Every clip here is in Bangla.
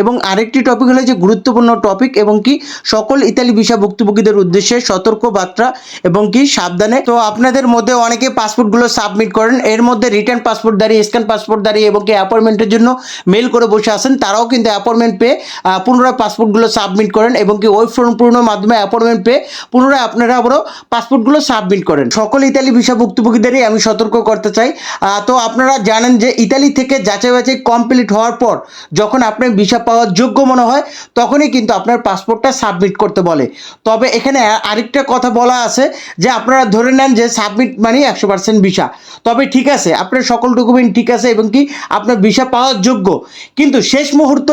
এবং আরেকটি টপিক হলো যে গুরুত্বপূর্ণ টপিক এবং কি সকল ইতালি ভিসা ভুক্তভোগীদের উদ্দেশ্যে সতর্ক বার্তা এবং কি সাবধানে। তো আপনাদের মধ্যে অনেকে পাসপোর্টগুলো সাবমিট করেন। এর মধ্যে রিটার্ন পাসপোর্ট দাঁড়িয়ে স্ক্যান পাসপোর্ট দাঁড়িয়ে এবং কি অ্যাপয়েন্টমেন্টের জন্য মেল করে বসে আছেন। তারাও কিন্তু অ্যাপয়েন্টমেন্ট পেয়ে পুনরায় পাসপোর্টগুলো সাবমিট করেন এবং কি ওয়েব ফর্ম পূর্ণর মাধ্যমে অ্যাপয়েন্টমেন্ট পেয়ে পুনরায় আপনারা আবারও পাসপোর্টগুলো সাবমিট করেন। সকল ইতালি ভিসা ভুক্তভোগীদেরই আমি সতর্ক করতে চাই। তো আপনারা জানেন যে ইতালি থেকে যাচাই বাছাই কমপ্লিট হওয়ার পর যখন আপনার ভিসা পাওয়ার যোগ্য মনে হয়, তখনই কিন্তু আপনার পাসপোর্টটা সাবমিট করতে বলে। তবে এখানে আরেকটা কথা বলা আছে যে আপনারা ধরে নেন যে সাবমিট মানে একশো পার্সেন্ট ভিসা তবে ঠিক আছে, আপনার সকল ডকুমেন্ট ঠিক আছে এবং কি আপনার ভিসা পাওয়ার যোগ্য। কিন্তু শেষ মুহূর্ত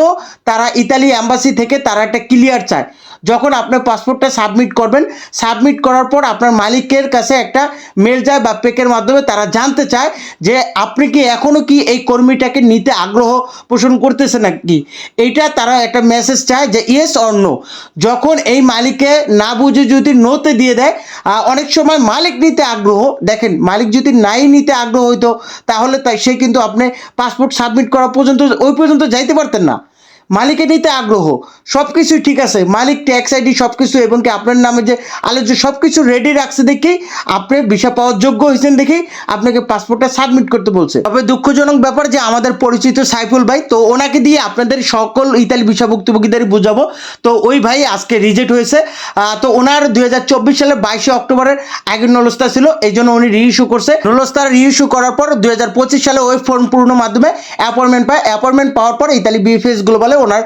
তারা ইতালি অ্যাম্বাসি থেকে তারা একটা ক্লিয়ার চায়। যখন আপনার পাসপোর্টটা সাবমিট করবেন সাবমিট করার পর আপনার মালিকের কাছে একটা মেল যায় বা পেকের মাধ্যমে তারা জানতে চায় যে আপনি কি এখনও কি এই কর্মীটাকে নিতে আগ্রহ পোষণ করতেছে নাকি? এইটা তারা একটা মেসেজ চায় যে ইয়েস অর নো যখন এই মালিকে না বুঝে যদি নোতে দিয়ে দেয় অনেক সময় মালিক নিতে আগ্রহ, দেখেন মালিক যদি নাই নিতে আগ্রহ হইতো, তাহলে তাই সে কিন্তু আপনি পাসপোর্ট সাবমিট করা পর্যন্ত, ওই পর্যন্ত যাইতে পারতেন না। মালিকে নিতে আগ্রহ সব কিছুই ঠিক আছে। মালিক ট্যাক্স আইডি সব কিছু এবং কি আপনার নামে যে আলোচ্য সব কিছু রেডি রাখছে দেখি, আপনি ভিসা পাওয়ার যোগ্য হয়েছেন দেখি, আপনাকে পাসপোর্টটা সাবমিট করতে বলছে। তবে দুঃখজনক ব্যাপার যে আমাদের পরিচিত সাইফুল ভাই, তো ওনাকে দিয়ে আপনাদের সকল ইতালি ভিসা ভুক্তভোগীদের বুঝাবো। তো ওই ভাই আজকে রিজেক্ট হয়েছে। তো ওনার দুই সালের বাইশে অক্টোবরের আগের নলস্তা ছিল, এই জন্য উনি রিইস্যু করছে। নলস্তা রিইস্যু করার পর দুই হাজার পঁচিশ সালে ওই ফর্ম পূর্ণ মাধ্যমে অ্যাপয়েন্টমেন্ট পায়। অ্যাপয়েন্টমেন্ট পাওয়ার পর ইতালি বিএফএস গ্লোবালে ওনার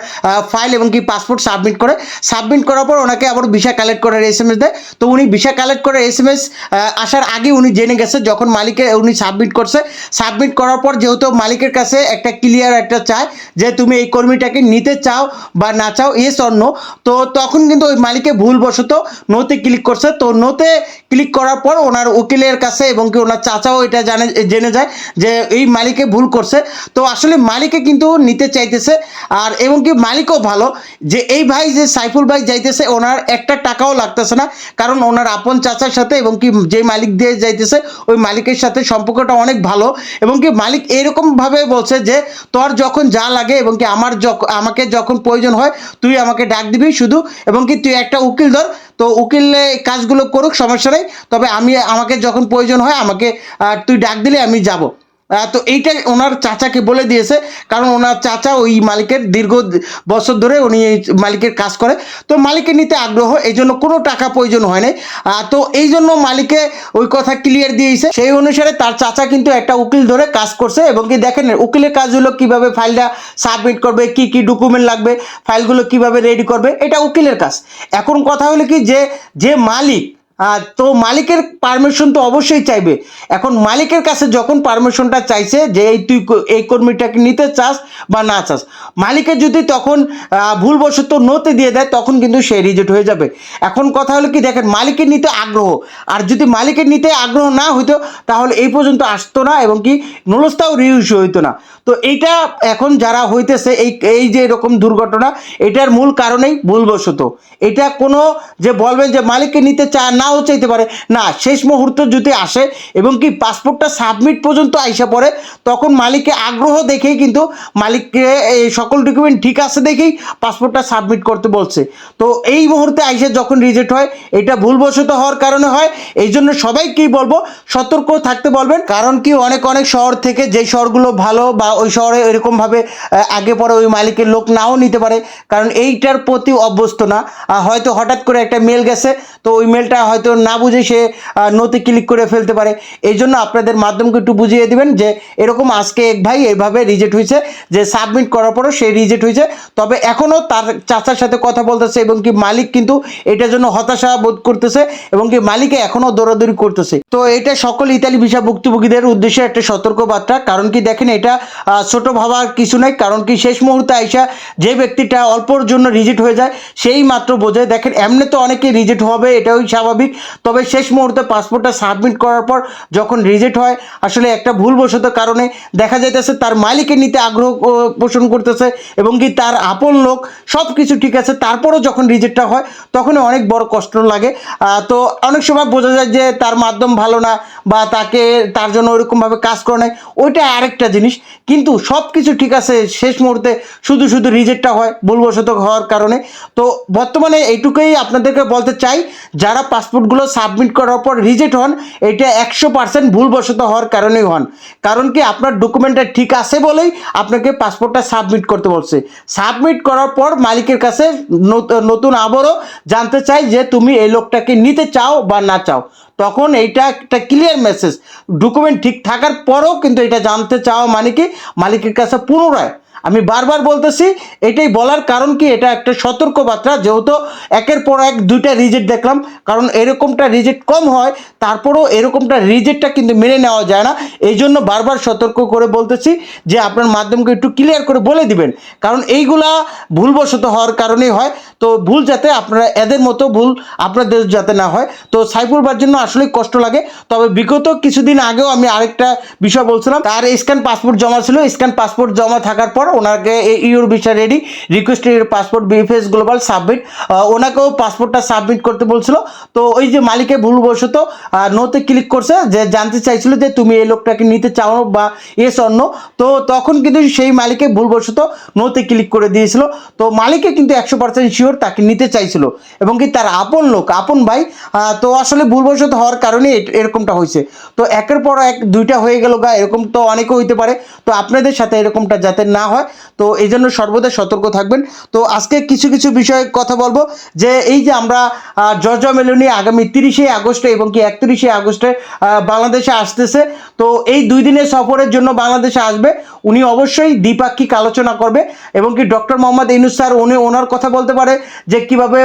ফাইল এবং কি পাসপোর্ট সাবমিট করে। সাবমিট করার পর ওনাকে আবার ভিসা কালেক্ট করার এস এম এস দেয়। তো উনি ভিসা কালেক্ট করার এস এম এস আসার আগে উনি জেনে গেছে যখন মালিকের, উনি সাবমিট করছে। সাবমিট করার পর যেহেতু মালিকের কাছে একটা ক্লিয়ার একটা চায় যে তুমি এই কর্মীটাকে নিতে চাও বা না চাও এস অন্য তো তখন কিন্তু ওই মালিকে ভুলবশত নোতে ক্লিক করছে। তো নোতে ক্লিক করার পর ওনার উকিলের কাছে এবং কি ওনার চাচাও এটা জানে, জেনে যায় যে এই মালিকে ভুল করছে। তো আসলে মালিকে কিন্তু নিতে চাইতেছে। আর এবং কি মালিকও ভালো যে এই ভাই যে সাইফুল ভাই যাইতেছে, ওনার একটা টাকাও লাগতেছে না। কারণ ওনার আপন চাচার সাথে এবং কি যে মালিক দিয়ে যাইতেছে, ওই মালিকের সাথে সম্পর্কটা অনেক ভালো। এবং কি মালিক এরকমভাবে বলছে যে, তোর যখন যা লাগে এবং কি আমার আমাকে যখন প্রয়োজন হয়, তুই আমাকে ডাক দিবি শুধু। এবং কি তুই একটা উকিল ধর। তো উকিলে কাজগুলো করুক, সমস্যা নেই। তবে আমি, আমাকে যখন প্রয়োজন হয়, আমাকে তুই ডাক দিলে আমি যাব। তো এইটা ওনার চাচাকে বলে দিয়েছে, কারণ ওনার চাচা ওই মালিকের দীর্ঘ বছর ধরে উনি এই মালিকের কাজ করে। তো মালিকের নিতে আগ্রহ, এই জন্য কোনো টাকা প্রয়োজন হয় নাই। তো এই জন্য মালিকে ওই কথা ক্লিয়ার দিয়েছে। সেই অনুসারে তার চাচা কিন্তু একটা উকিল ধরে কাজ করছে এবং কি দেখেন, উকিলের কাজ হলো কীভাবে ফাইলটা সাবমিট করবে, কি কি ডকুমেন্ট লাগবে, ফাইলগুলো কীভাবে রেডি করবে, এটা উকিলের কাজ। এখন কথা হলো কি যে যে মালিক তো মালিকের পারমিশন তো অবশ্যই চাইবে। এখন মালিকের কাছে যখন পারমিশনটা চাইছে যে এই তুই এই কর্মীটাকে নিতে চাস বা না চাস, মালিকের যদি তখন ভুলবশত নোতে দিয়ে দেয়, তখন কিন্তু সে রিজেক্ট হয়ে যাবে। এখন কথা হলো কি, দেখেন মালিকের নিতে আগ্রহ। আর যদি মালিকের নিতে আগ্রহ না হইতো, তাহলে এই পর্যন্ত আসতো না এবং কি নলস্তাও রিউজ হইতো না। তো এইটা এখন যারা হইতেছে, এই এই যে এরকম দুর্ঘটনা, এটার মূল কারণেই ভুলবশত। এটা কোনো যে বলবেন যে মালিককে নিতে চা নাও চাইতে পারে। না, শেষ মুহূর্ত যদি আসে এবং কি পাসপোর্টটা সাবমিট পর্যন্ত আইসা পড়ে, তখন মালিককে আগ্রহ দেখেই কিন্তু মালিককে এই সকল ডকুমেন্ট ঠিক আছে দেখেই পাসপোর্টটা সাবমিট করতে বলছে। তো এই মুহূর্তে আইসে যখন রিজেক্ট হয়, এটা ভুলবশত হওয়ার কারণে হয়। এই জন্য সবাইকেই বলব, সতর্ক থাকতে বলবেন। কারণ কি অনেক অনেক শহর থেকে যে শহরগুলো ভালো বা ওই শহরে এরকমভাবে আগে পরে ওই মালিকের লোক নাও নিতে পারে। কারণ এইটার প্রতি অভ্যস্ত না। হয়তো হঠাৎ করে একটা মেল গেছে, তো ওই মেলটা হয়তো হয়তো না বুঝে সে নোতে ক্লিক করে ফেলতে পারে। এই জন্য আপনাদের মাধ্যমকে একটু বুঝিয়ে দিবেন যে, এরকম আজকে এক ভাই এইভাবে রিজেক্ট হয়েছে, যে সাবমিট করার পরও সে রিজেক্ট হয়েছে। তবে এখনও তার চাচার সাথে কথা বলতেছে এবং কি মালিক কিন্তু এটার জন্য হতাশা বোধ করতেছে এবং কি মালিকে এখনও দৌড়াদৌড়ি করতেছে। তো এটা সকল ইতালি ভিসা ভুক্তভোগীদের উদ্দেশ্যে একটা সতর্ক বার্তা কারণ কি দেখেন এটা ছোট ভাবার কিছু নাই। কারণ কি শেষ মুহূর্তে আইসা যে ব্যক্তিটা অল্পর জন্য রিজেক্ট হয়ে যায়, সেই মাত্র বোঝে দেখেন, এমনি তো অনেকে রিজেক্ট হবে এটাই স্বাভাবিক। তবে শেষ মুহূর্তে পাসপোর্টটা সাবমিট করার পর যখন রিজেক্ট হয়, আসলে একটা ভুলবশত কারণে দেখা যাইতেছে তার মালিকের নিতে আগ্রহ পোষণ করতেছে এবং কি তার আপন লোক সব কিছু ঠিক আছে। তারপরও যখন রিজেক্টটা হয় তখন অনেক বড় কষ্ট লাগে। তো অনেক সময় বোঝা যায় যে তার মাধ্যম ভালো না বা তাকে তার জন্য ওইরকমভাবে কাজ করে নেয় ওইটা আরেকটা জিনিস। কিন্তু সব কিছু ঠিক আছে, শেষ মুহূর্তে শুধু শুধু রিজেক্টটা হয়, ভুলবশত হওয়ার কারণে। তো বর্তমানে এইটুকুই আপনাদেরকে বলতে চাই। যারা পাসপোর্টগুলো সাবমিট করার পর রিজেক্ট হন, এটা একশো পার্সেন্ট ভুলবশত হওয়ার কারণেই হন। কারণ কি, আপনার ডকুমেন্টটা ঠিক আছে বলেই আপনাকে পাসপোর্টটা সাবমিট করতে বলছে। সাবমিট করার পর মালিকের কাছে নত- নতুন আবারও জানতে চাই যে তুমি এই লোকটাকে নিতে চাও বা না চাও। তখন এইটা একটা ক্লিয়ার মেসেজ ডকুমেন্ট ঠিক থাকার পরও কিন্তু এটা জানতে চাও মানে কি, মালিকের কাছে পুনরায় আমি বারবার বলতেছি, এটাই বলার কারণ কি, এটা একটা সতর্ক বার্তা যেহেতু একের পর এক দুইটা রিজেক্ট দেখলাম, কারণ এরকমটা রিজেক্ট কম হয়, তারপরেও এরকমটা রিজেক্টটা কিন্তু মেনে নেওয়া যায় না। এই জন্য বারবার সতর্ক করে বলতেছি যে, আপনার মাধ্যমকে একটু ক্লিয়ার করে বলে দিবেন। কারণ এইগুলা ভুলবশত হওয়ার কারণেই হয়। তো ভুল যাতে আপনারা, এদের মতো ভুল আপনাদের যাতে না হয়। তো সাইফুল বার জন্য আসলেই কষ্ট লাগে। তবে বিগত কিছুদিন আগেও আমি আরেকটা বিষয় বলছিলাম, তার স্ক্যান পাসপোর্ট জমা ছিল। স্ক্যান পাসপোর্ট জমা থাকার পর ওনাকে your visa ready request passport BFS global submit ওনাকেও পাসপোর্টটা সাবমিট করতে বলছিল। তো ওই যে মালিকে ভুলবশত নোতে ক্লিক করছে যে জানতে চাইছিল যে তুমি এই লোকটাকে নিতে চাও বা এস অন্য তো তখন কিন্তু সেই মালিকে ভুলবশত নোতে ক্লিক করে দিয়েছিল। তো মালিকে কিন্তু একশো পার্সেন্ট শিওর তাকে নিতে চাইছিল। এবং কি তার আপন লোক, আপন ভাই তো আসলে ভুলবশত হওয়ার কারণে এরকমটা হয়েছে। তো একের পর এক দুইটা হয়ে গেল গা, এরকম তো অনেকে হইতে পারে। তো আপনাদের সাথে এরকমটা যাতে না হয় তো এই জন্য সর্বদা সতর্ক থাকবেন। তো আজকে কিছু কিছু বিষয়ে কথা বলব যে এই যে আমরা জর্জা মেলনি আগামী তিরিশে আগস্টে এবং কি একত্রিশে আগস্টে বাংলাদেশে আসতেছে। তো এই দুই দিনের সফরের জন্য বাংলাদেশে আসবে। উনি অবশ্যই দ্বিপাক্ষিক আলোচনা করবে এবং কি ডক্টর মোহাম্মদ ইনুস স্যার উনি ওনার কথা বলতে পারে যে কীভাবে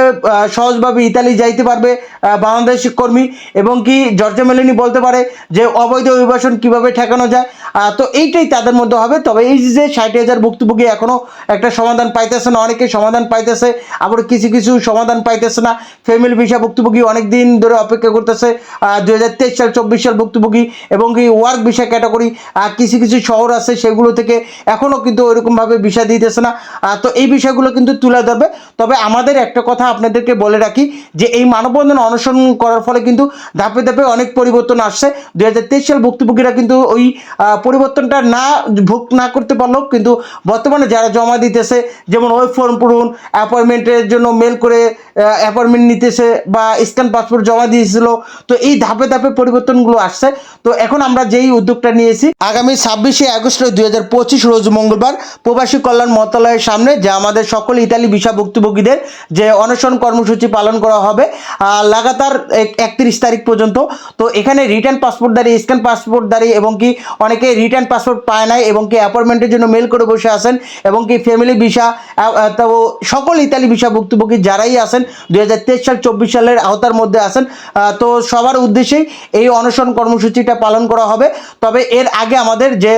সহজভাবে ইতালি যাইতে পারবে বাংলাদেশ কর্মী এবং কি জর্জা মেলেনি বলতে পারে যে অবৈধ অভিবাসন কীভাবে ঠেকানো যায়। তো এইটাই তাদের মধ্যে হবে। তবে এই যে ষাট হাজার ভুক্তভোগী এখনও একটা সমাধান পাইতেছে না অনেকে সমাধান পাইতেছে, আবার কিছু কিছু সমাধান পাইতেছে না। ফ্যামিলি ভিসা ভুক্তভোগী অনেক দিন ধরে অপেক্ষা করতেছে দু হাজার তেইশ সাল, চব্বিশ সাল ভুক্তভোগী এবং কি ওয়ার্ক ভিসা ক্যাটাগরি কিছু কিছু শহর আছে সেগুলো থেকে এখনও কিন্তু ওইরকমভাবে ভিসা দিতেছে না। তো এই বিষয়গুলো কিন্তু তুলে ধরবে। তবে আমাদের একটা কথা আপনাদেরকে বলে রাখি, যে এই মানববন্ধন অনশন করার ফলে কিন্তু ধাপে ধাপে অনেক পরিবর্তন আসছে। দু হাজার তেইশ সাল ভুক্তভোগীরা কিন্তু ওই পরিবর্তনটা না, ভোগ না করতে পারলেও কিন্তু বর্তমানে যারা জমা দিতেছে, যেমন ওয়েব ফর্ম পূরণ অ্যাপয়েন্টমেন্টের জন্য মেল করে অ্যাপয়েন্টমেন্ট নিতেছে বা স্ক্যান পাসপোর্ট জমা দিয়েছিল, তো এই ধাপে ধাপে পরিবর্তনগুলো আসছে। তো এখন আমরা যেই উদ্যোগটা নিয়েছি, আগামী ছাব্বিশে আগস্ট দুই হাজার পঁচিশ রোজ মঙ্গলবার প্রবাসী কল্যাণ মন্ত্রণালয়ের সামনে যে আমাদের সকল ইতালি ভিসা ভুক্তভোগীদের যে অনশন কর্মসূচি পালন করা হবে লাগাতার একত্রিশ তারিখ পর্যন্ত। তো এখানে রিটার্ন পাসপোর্ট দাঁড়িয়ে স্ক্যান পাসপোর্ট দাঁড়িয়ে, এবং কি অনেকে রিটার্ন পাসপোর্ট পায় নাই, এবং কি অ্যাপয়েন্টমেন্টের জন্য মেল করে বসে আছেন এবং কি ফ্যামিলি ভিসা তো সকল ইতালি ভিসা ভুক্তভোগী যারাই আছেন, দুই হাজার তেইশ সাল, চব্বিশ সালের আওতার মধ্যে আছেন তো সবার উদ্দেশ্যেই এই অনশন কর্মসূচিটা পালন করা হবে। তবে এর আগে আমাদের যে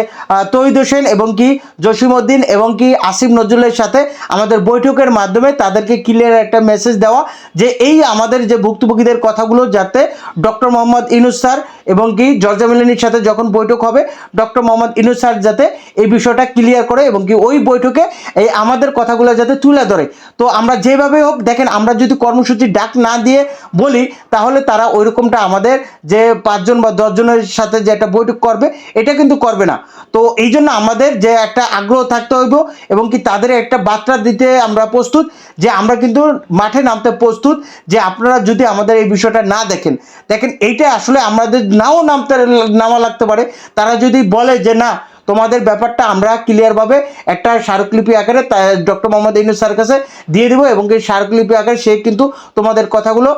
তৈদ হোসেন এবং কি জসিমউদ্দিন এবং কি আসিফ নজরুলের সাথে আমাদের বৈঠকের মাধ্যমে তাদেরকে ক্লিয়ার একটা মেসেজ দেওয়া যে এই আমাদের যে ভুক্তভোগীদের কথাগুলো যাতে ডক্টর মোহাম্মদ ইনুস স্যার এবং কি জর্জা মিলানির সাথে যখন বৈঠক হবে, ডক্টর মোহাম্মদ ইনুস স্যার যাতে এই বিষয়টা ক্লিয়ার করে এবং কি ওই বৈঠকে এই আমাদের কথাগুলো যাতে তুলে ধরে। তো আমরা যেভাবে হোক, দেখেন আমরা যদি কর্মসূচি ডাক না দিয়ে বলি, তাহলে তারা ওইরকমটা আমাদের যে পাঁচজন বা দশজনের সাথে যে একটা বৈঠক করবে, এটা কিন্তু করবে না। তো এই জন্য আমাদের যে একটা আগ্রহ থাকতে হইব এবং কি তাদের একটা বার্তা দিতে আমরা প্রস্তুত, যে আমরা কিন্তু মাঠে নামতে প্রস্তুত, যে আপনারা যদি আমাদের এই বিষয়টা না দেখেন। দেখেন এইটা আসলে আমাদের নাও নামতে নামা লাগতে পারে। তারা যদি বলে যে না তোমাদের ব্যাপারটা আমরা ক্লিয়ারভাবে একটা স্মারকলিপি আকারে ডক্টর মোহাম্মদ ইনুস স্যার কাছে দিয়ে দেবো এবং এই স্মারকলিপি আকারে সে কিন্তু তোমাদের কথাগুলো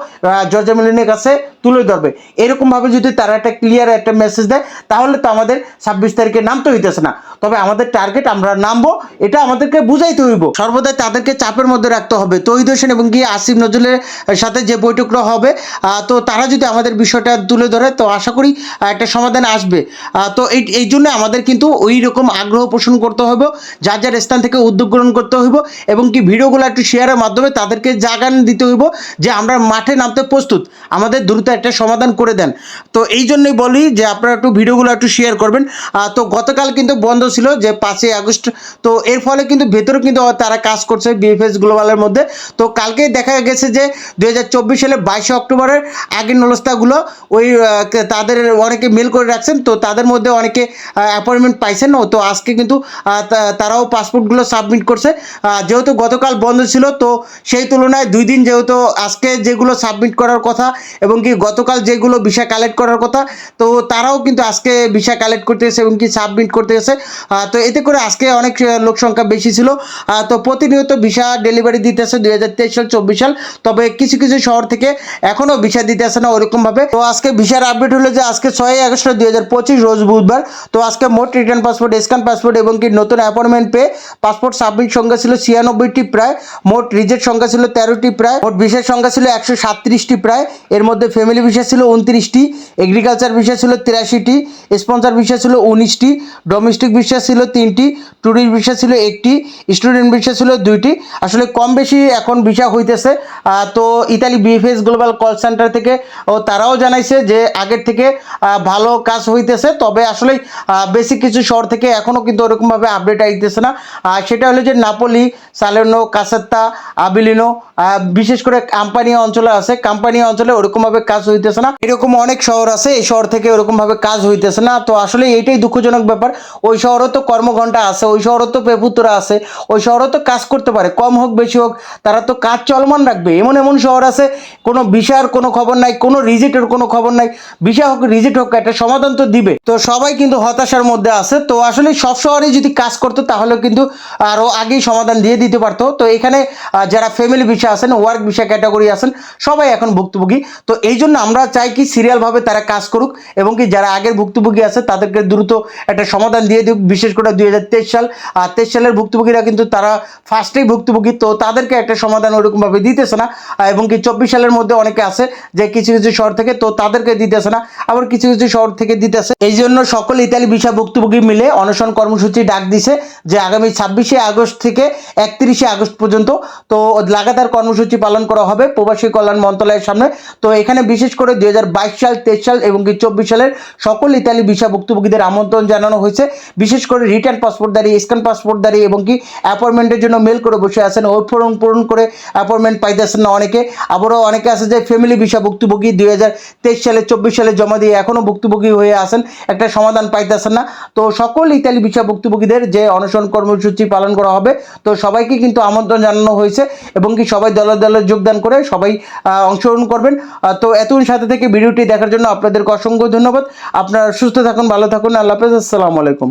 জর্জ মিলিনের কাছে তুলে ধরবে। এরকমভাবে যদি তারা একটা ক্লিয়ার একটা মেসেজ দেয়, তাহলে তো আমাদের ছাব্বিশ তারিখে নামতে হইতেছে না। তবে আমাদের টার্গেট আমরা নামবো, এটা আমাদেরকে বুঝাইতে হইব। সর্বদাই তাদেরকে চাপের মধ্যে রাখতে হবে। তহিদ হোসেন এবং কি আসিফ নজরুলের সাথে যে বৈঠকটা হবে তো তারা যদি আমাদের বিষয়টা তুলে ধরে, তো আশা করি একটা সমাধান আসবে। তো এই এই জন্য আমাদের কিন্তু ওই রকম আগ্রহ পোষণ করতে হবে যার যার স্থান থেকে উদ্যোগ গ্রহণ করতে হইব এবং কি ভিডিওগুলো একটু শেয়ারের মাধ্যমে তাদেরকে জাগান দিতে হইব যে আমরা মাঠে নামতে প্রস্তুত। আমাদের দ্রুত একটা সমাধান করে দেন। তো এই জন্যই বলি যে আপনারা একটু ভিডিওগুলো একটু শেয়ার করবেন। তো গতকাল কিন্তু বন্ধ ছিল যে পাঁচই আগস্ট। তো এর ফলে কিন্তু ভেতরে কিন্তু তারা কাজ করছে বিএফএস গ্লোবালের মধ্যে। তো কালকে দেখা গেছে যে দু হাজার চব্বিশ সালে বাইশে অক্টোবরের আগের নলস্তাগুলো ওই তাদের অনেকে মেল করে রাখছেন। তো তাদের মধ্যে অনেকে অ্যাপয়েন্টমেন্ট পাইছেন তো আজকে কিন্তু তারাও পাসপোর্টগুলো সাবমিট করছে। যেহেতু গতকাল বন্ধ ছিল, তো সেই তুলনায় দুই দিন যেহেতু আজকে যেগুলো সাবমিট করার কথা এবং কি গতকাল যেগুলো ভিসা কালেক্ট করার কথা, তো তারাও কিন্তু আজকে ভিসা কালেক্ট করতে গেছে এবং কি সাবমিট করতে গেছে তো এতে করে আজকে অনেক লোক সংখ্যা বেশি ছিল। তো প্রতিনিয়ত ভিসা ডেলিভারি দিতেছে দুই হাজার তেইশ সাল, চব্বিশ সাল। তবে কিছু কিছু শহর থেকে এখনও ভিসা দিতে আসে না ওরকমভাবে। তো আজকে ভিসার আপডেট হলো যে আজকে ছয়ই আগস্ট, দুই হাজার পঁচিশ, রোজ বুধবার। তো আজকে মোট রিটার্ন পাসপোর্ট স্ক্যান পাসপোর্ট এবং কি নতুন অ্যাপয়েন্টমেন্ট পেয়ে পাসপোর্ট সাবমিট সংখ্যা ছিল ছিয়ানব্বইটি প্রায়, মোট রিজেক্ট সংখ্যা ছিল তেরোটি প্রায়, মোট ভিসার সংখ্যা ছিল একশো সাতত্রিশটি প্রায়, এর মধ্যে ফ্যামিলি ভিসা ছিল উনত্রিশটি এগ্রিকালচার ভিসা ছিল তিরাশিটি স্পন্সর ভিসা ছিল উনিশটি ডোমেস্টিক ভিসা ছিল তিনটি ট্যুরিস্ট ভিসা ছিল একটি স্টুডেন্ট ভিসা ছিল দুইটি। আসলে কম বেশি এখন ভিসা হইতেছে। তো Italy BFS global call centre থেকে, ও তারাও জানাইছে যে আগের থেকে ভালো কাজ হইতেছে। তবে আসলে বেসিক কিছু শহর থেকে এখনও কিন্তু ওরকমভাবে আপডেট আইতেছে না। সেটা হলো যে নাপোলি সালেনো কাসাত্তা, আবিলিনো বিশেষ করে কাম্পানি অঞ্চলে আছে। কাম্পানি অঞ্চলে ওরকমভাবে কাজ হইতেছে না। এরকম অনেক শহর আছে, এই শহর থেকে ওরকমভাবে কাজ হইতেছে না। তো আসলে এইটাই দুঃখজনক ব্যাপার। ওই শহরও তো কর্মঘণ্টা আছে, ওই শহরও তো পেপুতরা আছে, ওই শহরও তো কাজ করতে পারে, কম হোক বেশি হোক, তারা তো কাজ চলমান রাখবে। এমন এমন শহর আছে, কোনো বিষয়ের কোনো খবর নাই, কোনো রিজেক্টের কোনো খবর নাই। বিষয় হোক, রিজেক্ট হোক, একটা সমাধান তো দিবে। তো সবাই কিন্তু হতাশার মধ্যে আছে। তো আসলে সব শহরেই যদি কাজ করতো, তাহলে কিন্তু আরও আগেই সমাধান দিয়ে দিতে পারতো। তো এখানে যারা ফ্যামিলি বিষয় আছেন ওয়ার্ক বিষয় ক্যাটাগরি আছেন, সবাই এখন ভুক্তভোগী। তো এই জন্য আমরা চাই কি সিরিয়ালভাবে তারা কাজ করুক এবং কি যারা আগের ভুক্তভোগী আছে, তাদেরকে দ্রুত একটা সমাধান দিয়ে দিক। বিশেষ করে দুই হাজার তেইশ সাল, আর তেইশ সালের ভুক্তভোগীরা কিন্তু তারা ফার্স্টেই ভুক্তভোগী, তো তাদেরকে একটা সমাধান ওরকমভাবে দিতেছে না। এবং কি চব্বিশ সালের মধ্যে অনেকে আছে যে কিছু কিছু শহর থেকে, তো তাদেরকে দিতেছে না, আবার কিছু কিছু শহর থেকে দিতেছে। এই জন্য সকল ইতালি ভিসা ভুক্তভোগী মিলে অনশন কর্মসূচি ডাক দিছে যে আগামী ছাব্বিশে আগস্ট থেকে একত্রিশে আগস্ট পর্যন্ত তো লাগাতার কর্মসূচি পালন করা হবে প্রবাসী কল্যাণ মন্ত্রণালয়ের সামনে। তো এখানে বিশেষ করে দুই হাজার বাইশ সাল, তেইশ সাল এবং কি চব্বিশ সালের সকল ইতালি ভিসা ভুক্তভোগীদের আমন্ত্রণ জানানো হয়েছে। বিশেষ করে রিটার্ন পাসপোর্টধারী, স্ক্যান পাসপোর্টধারী এবং কি অ্যাপয়েন্টমেন্টের জন্য মেল করে বসে আছেন। ওই ফর্ম পূরণ করে অ্যাপয়েন্টমেন্ট পাইতেছেন না অনেকে। আবারও অনেকে আছে যে ফ্যামিলি ভিসা ভুক্তভোগী দুই হাজার তেইশ সালে, চব্বিশ সালে জমা দিয়ে এখনও ভুক্তভোগী হয়ে আছেন। একটা সমাধান পাইতেছেন না। তো সকল ইতালি বিষয় ভুক্তভোগীদের যে অনশন কর্মসূচি পালন করা হবে, তো সবাইকে কিন্তু আমন্ত্রণ জানানো হয়েছে এবং কি সবাই দলে দলে যোগদান করে সবাই অংশগ্রহণ করবেন। তো এতক্ষণ সাথে থেকে ভিডিওটি দেখার জন্য আপনাদেরকে অসংখ্য ধন্যবাদ। আপনারা সুস্থ থাকুন, ভালো থাকুন। আল্লাহ হাফেজ। আসসালামু আলাইকুম।